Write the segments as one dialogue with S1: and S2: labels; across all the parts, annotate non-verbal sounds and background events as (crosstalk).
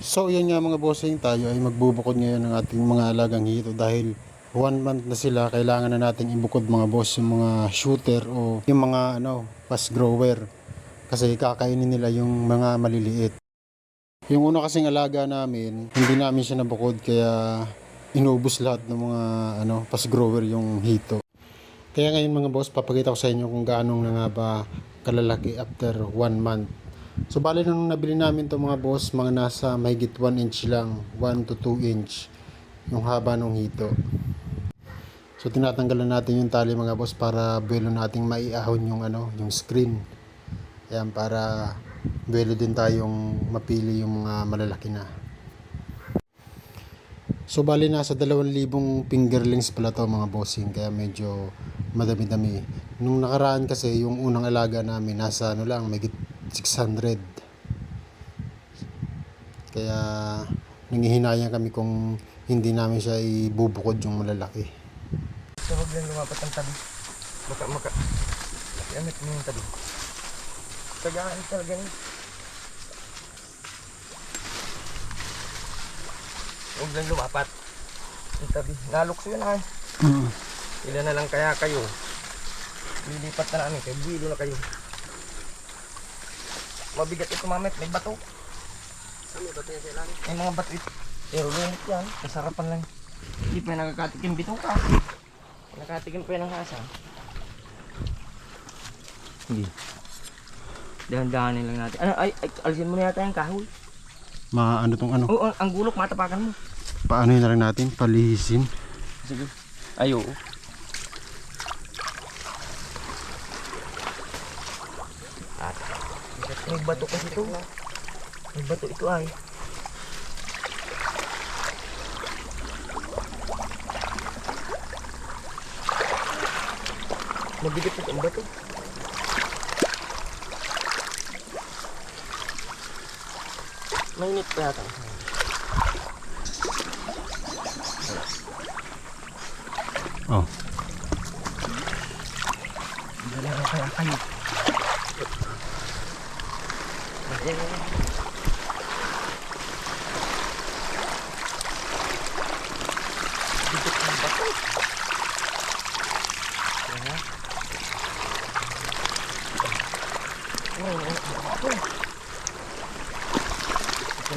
S1: So yan nga mga bossing, tayo ay magbubukod ngayon ng ating mga alagang hito dahil one month na sila, kailangan na natin ibukod mga boss yung mga shooter o yung mga ano, fast grower kasi kakainin nila yung mga maliliit. Yung una kasing alaga namin, hindi namin siya nabukod kaya inubos lahat ng mga ano, fast grower yung hito. Kaya ngayon mga boss, papakita ko sa inyo kung gaano na nga ba kalalaki after one month. So bali nung nabili namin to mga boss, mga nasa mahigit 1 inch lang, 1 to 2 inch yung haba ng hito. So tinatanggalan natin yung tali mga boss para buwelo nating maiahon yung ano, yung screen. Ayan para buwelo din tayong mapili yung mga malalaki na. So bali nasa 2,000 fingerlings pala to mga bossing kaya medyo madami-dami. Nung nakaraan kasi yung unang alaga namin nasa ano lang may 600. Kaya nangihinayang kami kung hindi namin siya ibubukod yung malalaki.
S2: So huwag lang lumapat ang tabi. Maka, maka. Gamit mo yung tabi. Tagaan talaga niya. Huwag lang lumapat. Yung tabi. Nalukso yun ay. Ilan na lang kaya kayo. Lilipat na namin. Kaya bilo na kayo. Mabigat ito mamit. May bato. May bato yan sa? May mga bato ito. Pero lumit yan. Kasarapan lang. Hindi pa nagkakatikim bito ka. Nakatikim pa yan ng hasa. Hindi. Dahan-dahanin lang natin. Ano, ay, ay, alisin mo na yata yung kahoy.
S1: Ma ano tong ano?
S2: Oo, ang, ang gulok, matapakan mo.
S1: Paano yun na lang natin? Palihisin.
S2: Sige. Ay, oo. May bato kasi ito. May bato ito ay. Mabigat ito ang bato. Mainit pa yata.
S1: Oh.
S2: Dala na kaya kayo. Bigat ng bato. Kaya. Uy, uy, uy. Ito na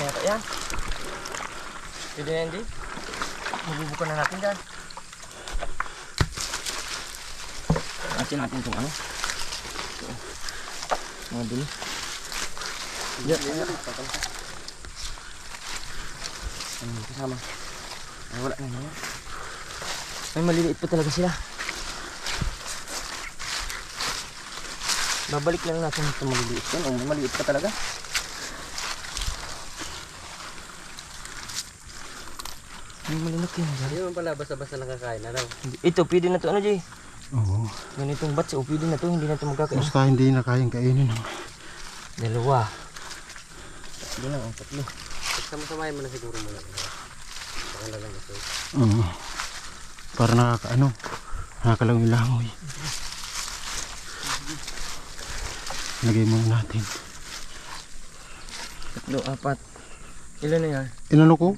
S2: yata yan. Pwede na yan, di? Mabubukan na natin dyan. Atin natin itong ano. Ito. Mga dumi. Diyan. Ano kasama? Ay, wala na yan. May maliliit pa talaga sila. Babalik lang natin ito maliliit yan. Oh, may maliit pa talaga. May maliliit yan.
S3: Hindi naman pala basta-basta nakakain na raw.
S2: Ito, pwede na to ano, Jay?
S1: Oo.
S2: Ganitong bats, oh, pwede na to. Hindi na to magkakain.
S1: Basta hindi na kayang kainin.
S2: Dalawa. Tatlo lang, ang tatlo.
S3: Sama-samahin mo na siguro muna. Baka na lang ito.
S1: Oo. Para nakakaano. Nakakalangoy-langoy. Lagay muna natin.
S2: Tatlo, apat. Ilan na yan?
S1: Inano ko?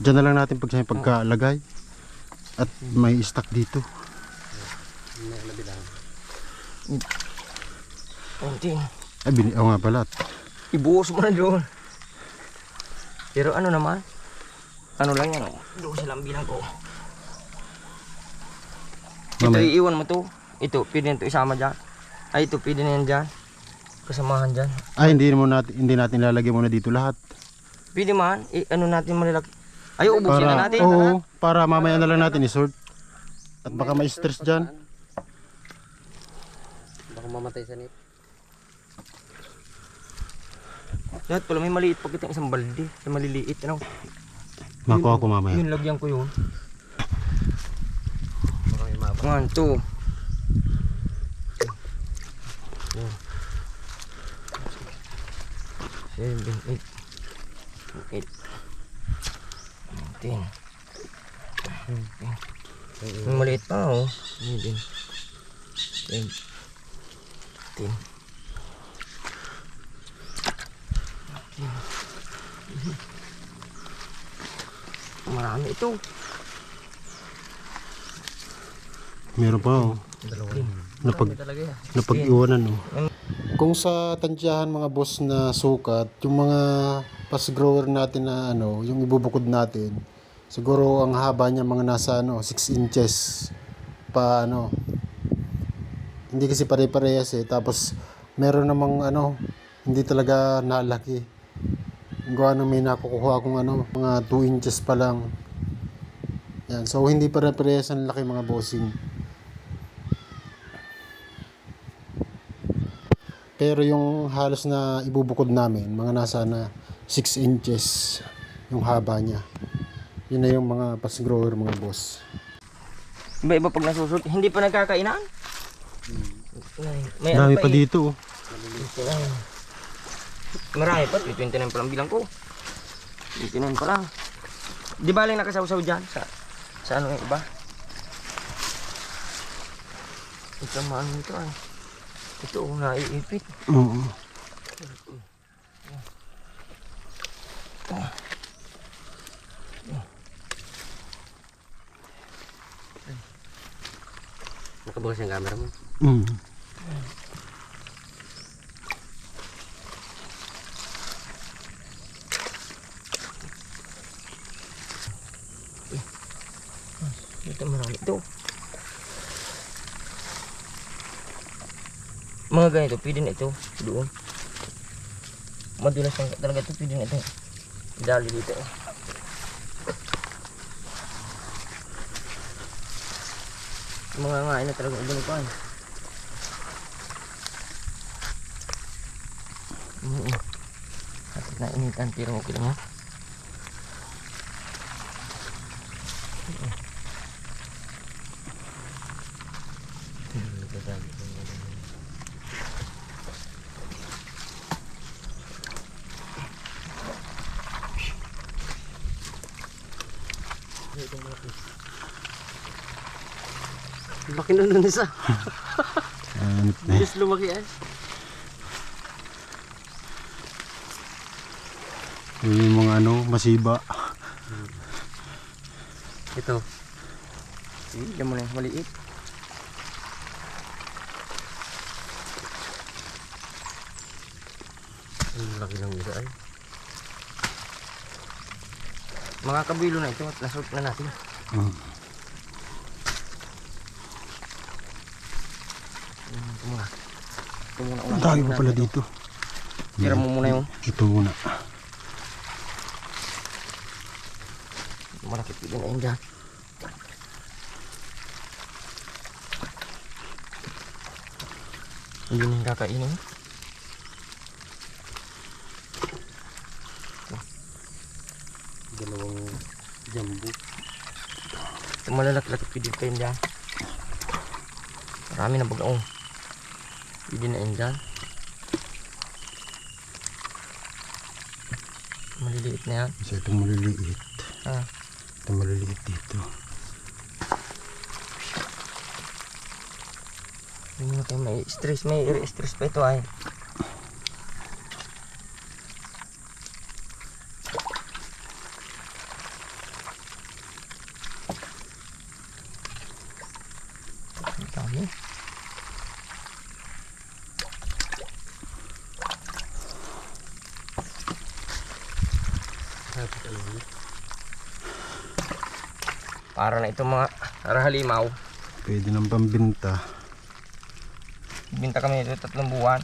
S1: Diyan na lang natin pag sa pagkalagay. At may stock dito.
S3: May ano bilang.
S2: Konting.
S1: Ay, bini oh, nga pala.
S2: Ibuhos mo na doon. Pero ano naman? Ano lang yan, oh. Doon silang bilang ko. Ito,
S1: Mamaya.
S2: iiwan mo to. Ito, pwede na ito isama dyan. Ay, ito, pwede na yan dyan. Kasamahan dyan.
S1: Ay, hindi mo natin hindi natin lalagay muna dito lahat.
S2: Pwede man, i- ano natin malalaki. Ay, ubusin na natin.
S1: Oo, para mamaya na lang natin i-sort. At baka may stress diyan.
S3: Baka mamatay sa nip.
S2: Lahat pala, may maliit pa kitang isang balde. Sa maliliit, ano.
S1: Makuha ko mamaya.
S2: Yun, lagyan ko yun.
S3: Baka may mabak.
S2: One, two. Seven, eight. Eight. Ten. Maliit pa oh. Ten. Ten. Marami ito.
S1: Meron pa oh. Napag,
S2: talaga yan.
S1: napag-iwanan oh. Kung sa tansyahan mga boss na sukat, yung mga fast grower natin na ano, yung ibubukod natin, siguro ang haba niya mga nasa ano, 6 inches pa ano. Hindi kasi pare-parehas eh. Tapos meron namang ano, hindi talaga nalaki. Gawa nang may nakukuha akong ano, mga 2 inches pa lang. Yan. So hindi pare-parehas ang laki mga bossing. Pero yung halos na ibubukod namin, mga nasa na 6 inches yung haba niya. Yun na yung mga fast grower mga boss.
S2: Iba-iba pag nasusot. Hindi pa nagkakainan? May
S1: Dami
S2: ano
S1: pa
S2: eh.
S1: dito. oh.
S2: Marami pa. 29 pa lang bilang ko. 29 pa lang. Di ba lang nakasaw-saw dyan? Sa, sa ano yung iba? Ito maano ito ay. Ito oh, naiipit.
S1: Oo.
S3: Nakabukas yung camera mo.
S1: Mm.
S2: Ito marami ito. Mga ganito, pwede na ito. Doon. Madulas lang talaga ito, pwede na ito. Dali dito. Mga ngain na talaga ito. Oo. Kapit na initan, pero okay lang ha.
S3: Laki na nun isa. Bilis lumaki eh.
S1: Yun yung mga ano, masiba.
S3: Ito.
S2: Diyan mo na yung maliit.
S3: Ang laki ng isa ay.
S2: Mga kabilo na ito at na natin.
S1: Mm.
S2: Ito muna. Ito muna.
S1: Ang dami pa pala dito.
S2: Tira mo muna yung
S1: Ito muna.
S2: malaki pili na yun dyan. Hindi na yung kakainin.
S3: Dalawang
S2: Ito malalaki-laki pa yun dyan. Marami na baga. Oh. Pili na yun dyan. Maliliit na yan.
S1: Isa itong maliliit.
S2: Ah.
S1: Itong maliliit dito.
S2: Hindi na kayo may stress. May stress pa ito ay. Ang dami. Para na itong mga rahalimaw.
S1: Pwede ng pambinta.
S2: Binta kami nito tatlong buwan.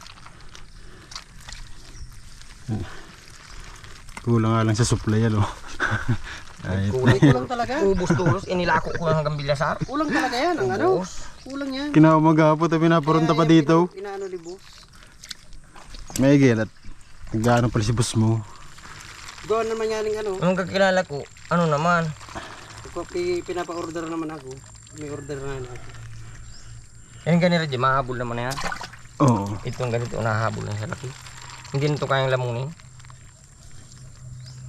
S1: Kulang nga lang sa supply ano. (laughs) Ay,
S3: Kulang talaga.
S2: Ubus tulos, inilako ko lang hanggang bilasar.
S3: Kulang talaga yan. Ang ano? Kulang yan.
S1: kinamagapot at pinapurunta pa dito.
S3: Inaano ni boss.
S1: May gilat. Nagano pala si boss mo.
S3: Gawa naman yan ng ano.
S2: Nung kakilala ko, ano naman,
S3: pi- Pinapa-order naman ako. May order na ako.
S2: yan ganito rin, mahabol naman na yan.
S1: Oo.
S2: Itong ganito, nahabol na sa laki. Hindi na ito kayang lamunin.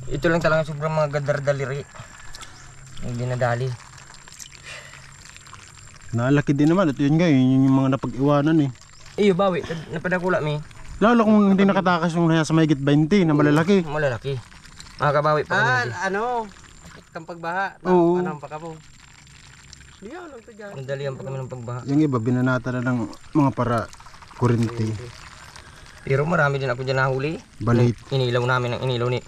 S2: Ito lang talaga sobrang mga gadardaliri. Yung dinadali.
S1: Nalaki din naman. At yun nga, yun yung mga napag-iwanan eh.
S2: Iyo, bawi. Napadakula mi.
S1: Lalo kung hindi nakatakas yung nasa mahigit 20 na malalaki.
S2: Malalaki. Makakabawi pa
S3: Ah,
S2: kami.
S3: ano? Kampagbaha.
S1: Oo.
S3: Ano pa ka po? Diyan, lang dyan.
S2: Ang dalian pa kami ng pagbaha.
S1: Yung iba, binanata na ng mga para kurinti,
S2: Pero marami din ako dyan nahuli.
S1: balit.
S2: Inilaw namin ang inilaw ni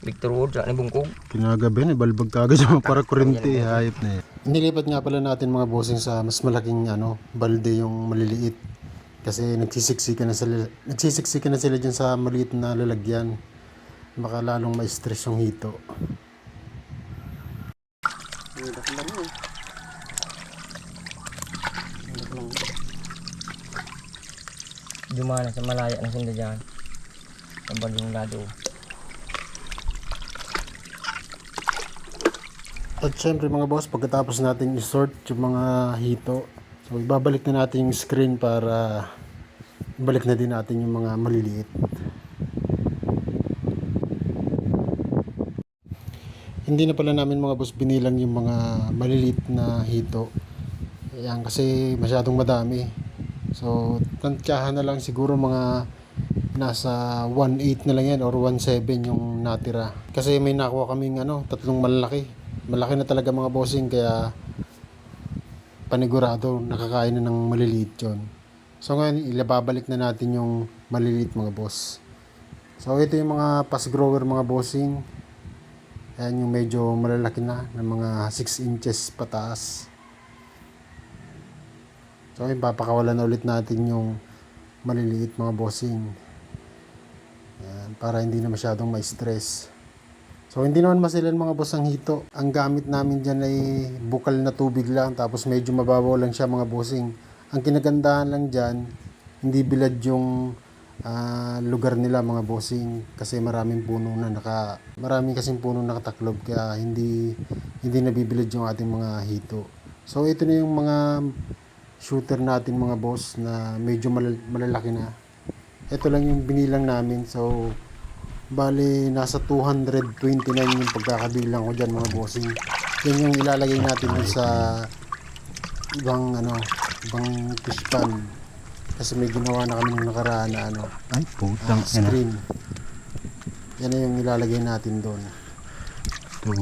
S2: Victor Wood sa ni Bungkog.
S1: Kinagabi na, balbag kagad sa mga para kurinti, hayop na yan. Nilipat nga pala natin mga bossing sa mas malaking ano, balde yung maliliit. Kasi nagsisiksikan na sila, nagsisiksikan na sila dyan sa maliit na lalagyan. Baka lalong ma-stress yung hito.
S2: Dumana sa malaya na sila dyan. Sa baling lado.
S1: At syempre mga boss, pagkatapos natin i-sort yung mga hito, so ibabalik na natin yung screen para ibalik na din natin yung mga maliliit. Hindi na pala namin mga boss binilang yung mga maliliit na hito. Yan kasi masyadong madami. So, tantyahan na lang siguro mga nasa 1.8 na lang yan or 1.7 yung natira. Kasi may nakuha kaming ano, tatlong malalaki. Malaki na talaga mga bossing kaya panigurado nakakain na ng maliliit yon. So ngayon ilababalik na natin yung maliliit mga boss. So ito yung mga fast grower mga bossing. Ayan yung medyo malalaki na ng mga 6 inches pataas. So ayun, na ulit natin yung maliliit mga bossing. Ayan, para hindi na masyadong ma-stress. So hindi naman masilan mga boss ang hito. Ang gamit namin dyan ay bukal na tubig lang tapos medyo mababaw lang siya mga bossing. Ang kinagandahan lang dyan, hindi bilad yung ah, lugar nila mga bossing kasi maraming puno na naka maraming kasing puno nakataklob kaya hindi hindi nabibilad yung ating mga hito. So ito na yung mga shooter natin mga boss na medyo malal- malalaki na. Ito lang yung binilang namin so Bali, nasa 229 yung pagkakabilang ko dyan mga bossing. Yan yung ilalagay natin sa ibang ano, ibang fish pan. Kasi may ginawa na kami nung nakaraan na ano,
S4: Ay, putang
S1: ah, screen. Yan na yung ilalagay natin doon.
S4: Two.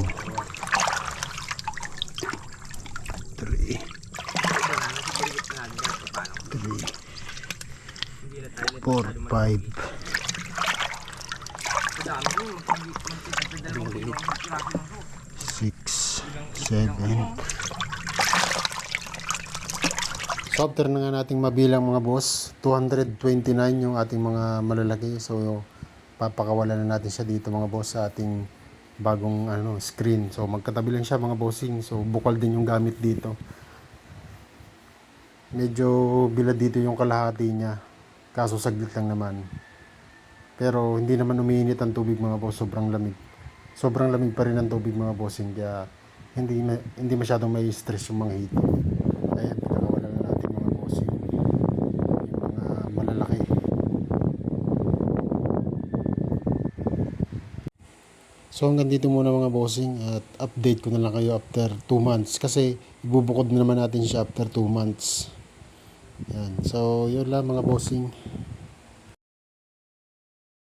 S4: Three. Three. Four, five. Six, seven.
S1: So after na nga nating mabilang mga boss, 229 yung ating mga malalaki. So papakawalan na natin siya dito mga boss sa ating bagong ano screen. So magkatabi lang siya mga bossing. So bukal din yung gamit dito. Medyo bilad dito yung kalahati niya. Kaso saglit lang naman. Pero hindi naman umiinit ang tubig mga boss, sobrang lamig. Sobrang lamig pa rin ang tubig mga bossing kaya hindi hindi masyadong may stress yung mga hito. Ayan, pinakawalan na natin mga bossing. Yung mga malalaki. So hanggang dito muna mga bossing at update ko na lang kayo after 2 months kasi ibubukod na naman natin siya after 2 months. Yan. So yun lang mga bossing.